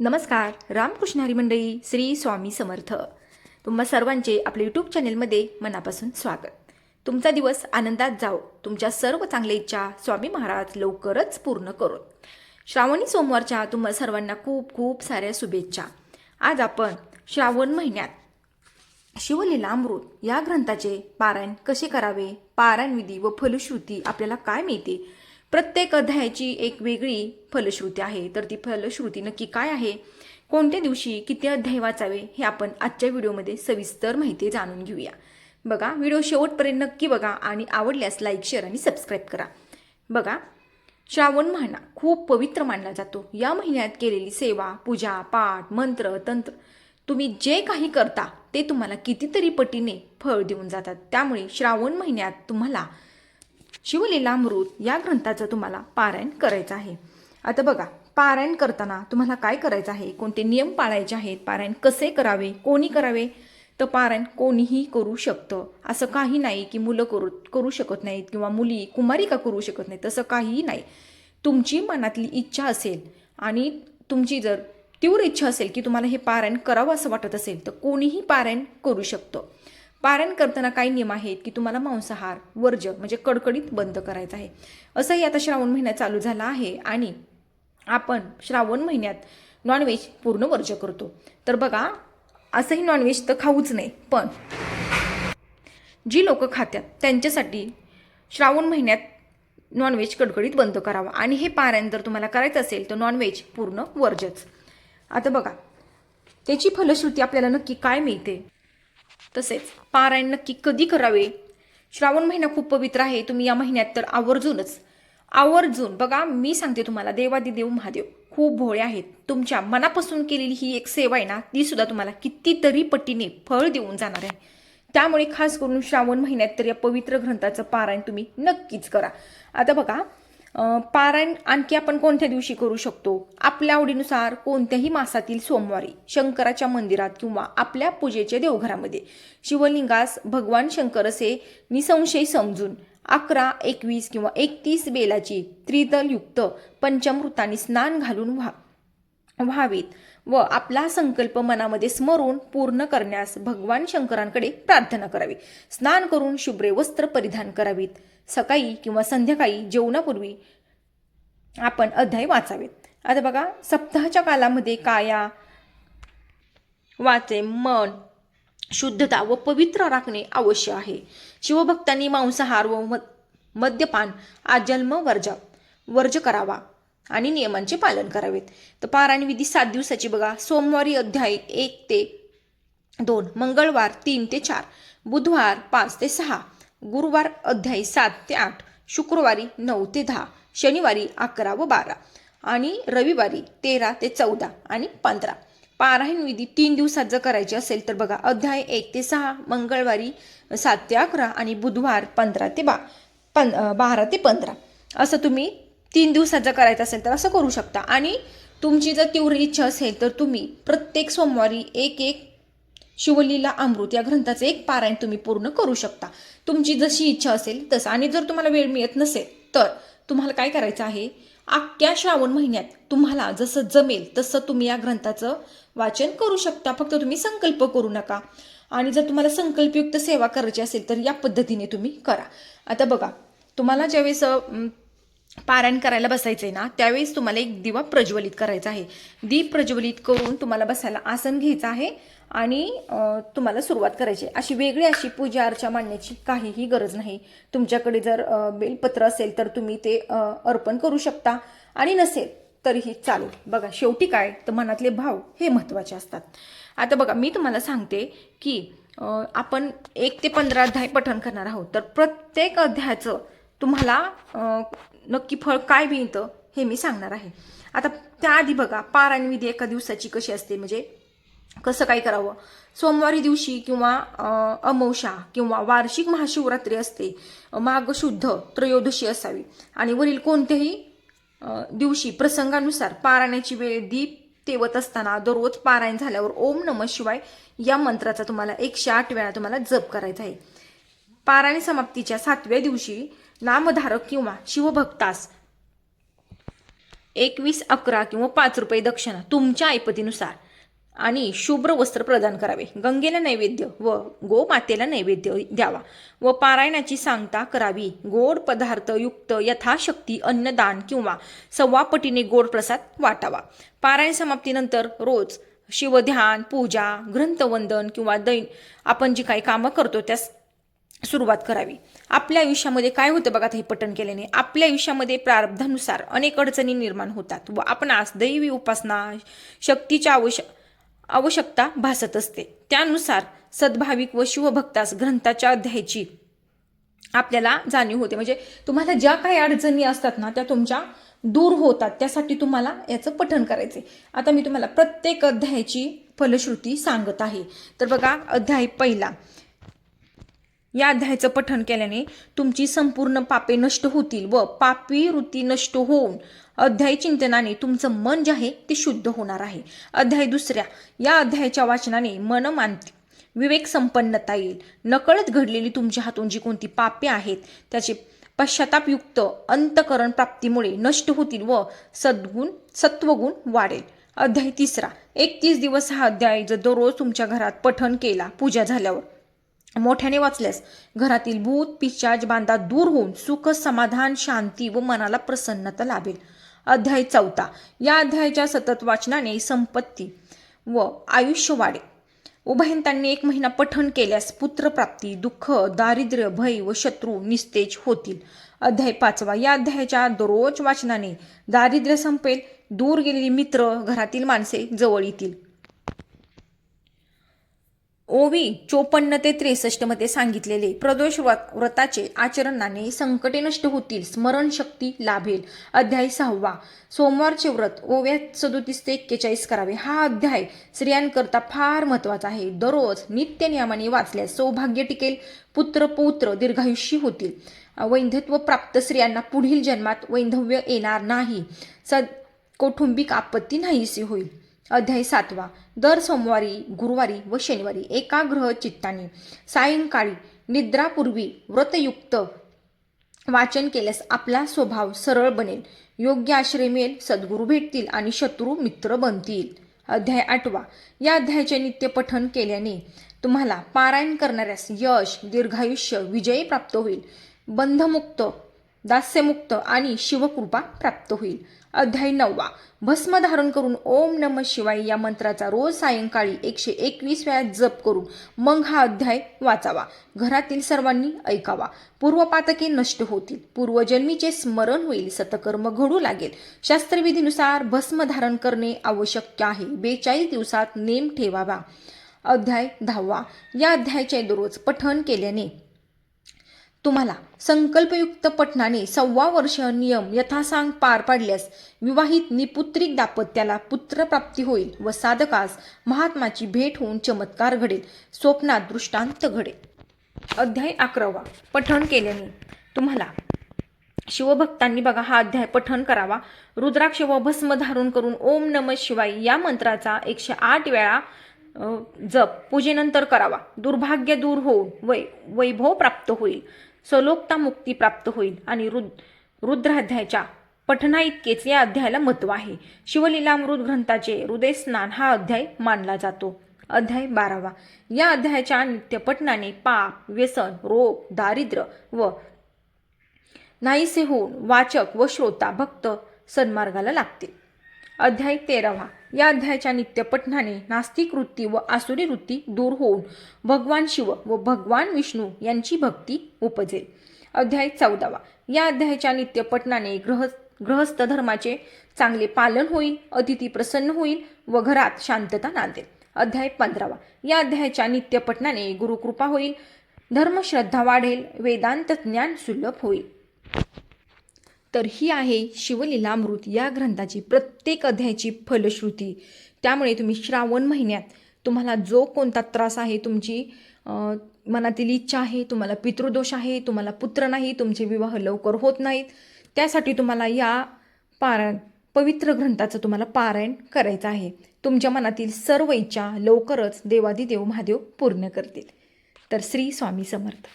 नमस्कार रामकृष्ण हरी मंडळी श्री स्वामी समर्थ. तुम्हा सर्वांचे आपल्या यूट्यूब चॅनेलमध्ये मनापासून स्वागत. तुमचा दिवस आनंदात जाओ तुमच्या सर्व चांगल्या इच्छा स्वामी महाराज लवकरच पूर्ण करून श्रावणी सोमवारच्या तुम्हा सर्वांना खूप खूप साऱ्या शुभेच्छा. आज आपण श्रावण महिन्यात शिवलीला अमृत या ग्रंथाचे पारायण कसे करावे पारायण विधी व फलश्रुती आपल्याला काय मिळते प्रत्येक अध्यायाची एक वेगळी फलश्रुती आहे. तर ती फलश्रुती नक्की काय आहे? कोणत्या दिवशी किती अध्याय वाचावे? हे आपण आजच्या व्हिडिओमध्ये सविस्तर माहिती जाणून घेऊया. बघा व्हिडिओ शेवटपर्यंत नक्की बघा आणि आवडल्यास लाईक शेअर आणि सबस्क्राईब करा. बघा श्रावण महिना खूप पवित्र मानला जातो. या महिन्यात केलेली सेवा पूजा पाठ मंत्र तंत्र तुम्ही जे काही करता ते तुम्हाला कितीतरी पटीने फळ देऊन जातात. त्यामुळे श्रावण महिन्यात तुम्हाला शिवलीलामृत या ग्रंथाचं तुम्हाला पारायण करायचं आहे. आता बघा पारायण करताना तुम्हाला काय करायचं आहे? कोणते नियम पाळायचे आहेत? पारायण कसे करावे? कोणी करावे? तर पारायण कोणीही करू शकतं. असं काही नाही की मुलं करू करू शकत नाहीत किंवा मुली कुमारिका करू शकत नाहीत तसं काहीही नाही. तुमची मनातली इच्छा असेल आणि तुमची जर तीव्र इच्छा असेल की तुम्हाला हे पारायण करावं असं वाटत असेल तर कोणीही पारायण करू शकतं. पारायण करताना काही नियम आहेत की तुम्हाला मांसाहार वर्ज म्हणजे कडकडीत बंद करायचं आहे. असंही आता श्रावण महिना चालू झाला आहे आणि आपण श्रावण महिन्यात नॉनव्हेज पूर्ण वर्ज करतो. तर बघा असंही नॉनव्हेज तर खाऊच नाही पण जी लोकं खात्यात त्यांच्यासाठी श्रावण महिन्यात नॉनव्हेज कडकडीत बंद करावा. आणि हे पारायण जर तुम्हाला करायचं असेल तर नॉनव्हेज पूर्ण वर्जच. आता बघा त्याची फलश्रुती आपल्याला नक्की काय मिळते? तसेच पारायण नक्की कधी करावे? श्रावण महिना खूप पवित्र आहे तुम्ही या महिन्यात तर आवर्जूनच आवर्जून बघा मी सांगते तुम्हाला देवादिदेव महादेव खूप भोळे आहेत. तुमच्या मनापासून केलेली ही एक सेवा आहे ना ती सुद्धा तुम्हाला कितीतरी पटीने फळ देऊन जाणार आहे. त्यामुळे खास करून श्रावण महिन्यात तर या पवित्र ग्रंथाचं पारायण तुम्ही नक्कीच करा. आता बघा पारायण आणखी आपण कोणत्या दिवशी करू शकतो? आपल्या आवडीनुसार कोणत्याही मासातील सोमवारी शंकराच्या मंदिरात किंवा आपल्या पूजेच्या देवघरामध्ये. शिवलिंगास भगवान शंकर असे निसंशय समजून अकरा एकवीस किंवा एकतीस बेलाची त्रिदलयुक्त पंचमृतांनी स्नान घालून व्हा. व्हावीत व आपला संकल्प मनामध्ये स्मरून पूर्ण करण्यास भगवान शंकरांकडे प्रार्थना करावी. स्नान करून शुभ्रे वस्त्र परिधान करावीत. सकाळी किंवा संध्याकाळी जेवणापूर्वी आपण अध्याय वाचावेत. आता बघा सप्ताहाच्या कालामध्ये काया वाचे मन शुद्धता व पवित्र राखणे आवश्यक आहे. शिवभक्तांनी मांसाहार व मद्यपान आजन्म वर्ज वर्ज करावा. आणि नियमांचे पालन करावेत. तर पारायण विधी सात दिवसाची बघा. सोमवारी अध्याय एक ते दोन मंगळवार तीन ते चार बुधवार पाच ते सहा गुरुवार अध्याय सात ते आठ शुक्रवारी नऊ ते दहा शनिवारी अकरा व बारा आणि रविवारी तेरा ते चौदा आणि पंधरा. पारायण विधी तीन दिवसात जर करायची असेल तर बघा. अध्याय एक ते सहा मंगळवारी सात ते अकरा आणि बुधवार पंधरा ते बा पं बारा ते पंधरा. असं तुम्ही तीन दिवसात जर करायचं असेल तर असं करू शकता. आणि तुमची जर तीव्र इच्छा असेल तर तुम्ही प्रत्येक सोमवारी एक एक शिवलीला अमृत या ग्रंथाचे एक पारायण तुम्ही पूर्ण करू शकता. तुमची जशी इच्छा असेल तसं. आणि जर तुम्हाला वेळ मिळत नसेल तर तुम्हाला काय करायचं आहे? अख्ख्या श्रावण महिन्यात तुम्हाला जसं जमेल तसं तुम्ही या ग्रंथाचं वाचन करू शकता. फक्त तुम्ही संकल्प करू नका. आणि जर तुम्हाला संकल्पयुक्त सेवा करायची असेल तर या पद्धतीने तुम्ही करा. आता बघा तुम्हाला ज्यावेळेस पारायण करायला बसायचं आहे ना त्यावेळेस तुम्हाला एक दिवा प्रज्वलित करायचा आहे. दीप प्रज्वलित करून तुम्हाला बसायला आसन घ्यायचं आहे आणि तुम्हाला सुरुवात करायची आहे. अशी वेगळी अशी पूजा अर्चा मांडण्याची काहीही गरज नाही. तुमच्याकडे जर बेलपत्र असेल तर तुम्ही ते अर्पण करू शकता आणि नसेल तरीही चालेल. बघा शेवटी काय? तर मनातले भाव हे महत्त्वाचे असतात. आता बघा मी तुम्हाला सांगते की आपण एक ते पंधरा अध्याय पठण करणार आहोत. तर प्रत्येक अध्यायाचं तुम्हाला नक्की फळ काय मिळतं हे मी सांगणार आहे. आता त्याआधी बघा पारायण विधी एका दिवसाची कशी असते? म्हणजे कसं काय करावं? सोमवारी दिवशी किंवा अं, किंवा वार्षिक महाशिवरात्री असते माघ शुद्ध त्रयोदशी असावी. आणि वरील कोणत्याही दिवशी प्रसंगानुसार पारायणाची वेळ दीप तेवत असताना दररोज पारायण झाल्यावर ओम नम शिवाय या मंत्राचा तुम्हाला एकशे आठ वेळा तुम्हाला जप करायचा आहे. पारायण समाप्तीच्या सातव्या दिवशी नामधारक किंवा शिवभक्तास एकवीस अकरा किंवा पाच रुपये दक्षिणा तुमच्या ऐपतीनुसार आणि शुभ्र वस्त्र प्रदान करावे. गंगेला नैवेद्य व गोमातेला नैवेद्य द्यावा व पारायणाची सांगता करावी. गोड पदार्थ युक्त यथाशक्ती अन्नदान किंवा सव्वापटीने गोड प्रसाद वाटावा. पारायण समाप्तीनंतर रोज शिवध्यान पूजा ग्रंथवंदन किंवा दैन आपण जी काही कामं करतो त्यास सुरुवात करावी. आपल्या आयुष्यामध्ये काय होतं बघा आता हे पठण केल्याने? आपल्या आयुष्यामध्ये प्रारब्धानुसार अनेक अडचणी निर्माण होतात व आपणास दैवी उपासना शक्तीच्या आवश्यक आवश्यकता भासत असते. त्यानुसार सद्भाविक व शिवभक्तास ग्रंथाच्या अध्यायाची आपल्याला जाणीव होते. म्हणजे तुम्हाला ज्या काही अडचणी असतात ना त्या तुमच्या दूर होतात. त्यासाठी तुम्हाला याचं पठण करायचे आता मी तुम्हाला प्रत्येक अध्यायाची फलश्रुती सांगत आहे. तर बघा अध्याय पहिला. या अध्यायाचं पठण केल्याने तुमची संपूर्ण पापे नष्ट होतील व पापी वृत्ती नष्ट होऊन अध्याय चिंतनाने तुमचं मन जे आहे ते शुद्ध होणार आहे. अध्याय दुसऱ्या या अध्यायाच्या वाचनाने मन मानते. विवेक संपन्नता येईल. नकळत घडलेली तुमच्या हातून जी कोणती पापे आहेत त्याचे पश्चातापयुक्त अंतकरण प्राप्तीमुळे नष्ट होतील व सद्गुण सत्वगुण वाढेल. अध्याय तिसरा एकतीस दिवस हा अध्याय जर दररोज तुमच्या घरात पठण केला पूजा झाल्यावर. मोठ्याने वाचल्यास घरातील भूत पिशाच बांधा दूर होऊन सुख समाधान शांती व मनाला प्रसन्नता लाभेल. अध्याय चौथा. या अध्यायाच्या सतत वाचनाने संपत्ती व आयुष्य वाढेल. उभयंतांनी एक महिना पठण केल्यास पुत्रप्राप्ती दुःख दारिद्र्य भय व शत्रू निस्तेज होतील. अध्याय पाचवा. या अध्यायाच्या दररोज वाचनाने दारिद्र्य संपेल दूर गेलेली मित्र घरातील माणसे जवळ येतील. ओवी चोपन्न ते त्रेसष्टमध्ये सांगितलेले प्रदोष व्रत- व्रताचे आचरणाने संकटे नष्ट होतील स्मरणशक्ती लाभेल. अध्याय सहावा. सोमवारचे व्रत ओव्या सदोतीस ते एक्केचाळीस करावे. हा अध्याय स्त्रियांकरता फार महत्त्वाचा आहे. दररोज नित्य नियमाने वाचल्यास सौभाग्य टिकेल पुत्र पौत्र दीर्घायुष्यी होतील. वैधत्व प्राप्त स्त्रियांना पुढील जन्मात वैधव्य येणार नाही. सद कौटुंबिक आपत्ती नाहीशी होईल. अध्याय सातवा. दर सोमवारी गुरुवारी व शनिवारी एकाग्रह चित्ताने सायंकाळी निद्रापूर्वी व्रतयुक्त वाचन केल्यास आपला स्वभाव सरळ बनेल. योग्य आश्रय मिळेल सद्गुरू भेटतील आणि शत्रू मित्र बनतील. अध्याय आठवा. या अध्यायाचे नित्य पठन केल्याने तुम्हाला पारायण करणाऱ्यास यश दीर्घायुष्य विजय प्राप्त होईल. बंधमुक्त दास्यमुक्त आणि शिवकृपा प्राप्त होईल. अध्याय नववा. भस्म धारण करून ओम नम शिवाय या मंत्राचा रोज सायंकाळी एकशे एकवीस वेळा जप करून मग हा अध्याय वाचावा. घरातील सर्वांनी ऐकावा. पूर्वपातके नष्ट होतील. पूर्वजन्मीचे स्मरण होईल. सतकर्म घडू लागेल. शास्त्रविधीनुसार भस्म धारण करणे आवश्यक आहे. बेचाळीस दिवसात नेम ठेवावा. अध्याय दहावा. या अध्यायाचे दररोज पठण केल्याने तुम्हाला संकल्पयुक्त पठणाने सव्वा वर्ष नियम यथासांग पार पाडल्यास विवाहित निपुत्रिक दाम्पत्याला पुत्रप्राप्ती होईल व साधकास महात्माची भेट होऊन चमत्कार घडेल स्वप्नात दृष्टांत घडेल. अध्याय अकरावा. पठण केल्याने. तुम्हाला शिवभक्तांनी बघा हा अध्याय पठण करावा. रुद्राक्ष व भस्म धारण करून ओम नम शिवाय या मंत्राचा एकशे आठ वेळा जप पूजेनंतर करावा. दुर्भाग्य दूर होऊन वै वैभव प्राप्त होईल. सलोकता मुक्ती प्राप्त होईल. आणि रुद रुद्राध्यायाच्या पठना इतकेच या अध्यायाला महत्त्व आहे. शिवलीलामृत ग्रंथाचे हृदयस्नान हा अध्याय मानला जातो. अध्याय बारावा. या अध्यायाच्या नित्यपठनाने पाप व्यसन रोग दारिद्र्य व नाहीसे होऊन वाचक व श्रोता भक्त सन्मार्गाला लागतील. अध्याय तेरावा. या अध्यायाच्या नित्यपठणाने नास्तिक वृत्ती व आसुरी वृत्ती दूर होऊन भगवान शिव व भगवान विष्णू यांची भक्ती उपजेल. अध्याय चौदावा. या अध्यायाच्या नित्यपठणाने ग्रह गृहस्थ धर्माचे चांगले पालन होईल अतिथी प्रसन्न होईल व घरात शांतता नांदेल. अध्याय पंधरावा. या अध्यायाच्या नित्यपठणाने गुरुकृपा होईल धर्मश्रद्धा वाढेल वेदांत ज्ञान सुलभ होईल. तर ही आहे शिवलीलामृत या ग्रंथाची प्रत्येक अध्यायाची फलश्रुती. त्यामुळे तुम्ही श्रावण महिन्यात तुम्हाला जो कोणता त्रास आहे तुमची मनातील इच्छा आहे तुम्हाला पितृदोष आहे तुम्हाला पुत्र नाही तुमचे विवाह लवकर होत नाहीत त्यासाठी तुम्हाला या पारायण पवित्र ग्रंथाचं तुम्हाला पारायण करायचं आहे. तुमच्या मनातील सर्व इच्छा लवकरच देवादिदेव महादेव पूर्ण करतील. तर श्री स्वामी समर्थ.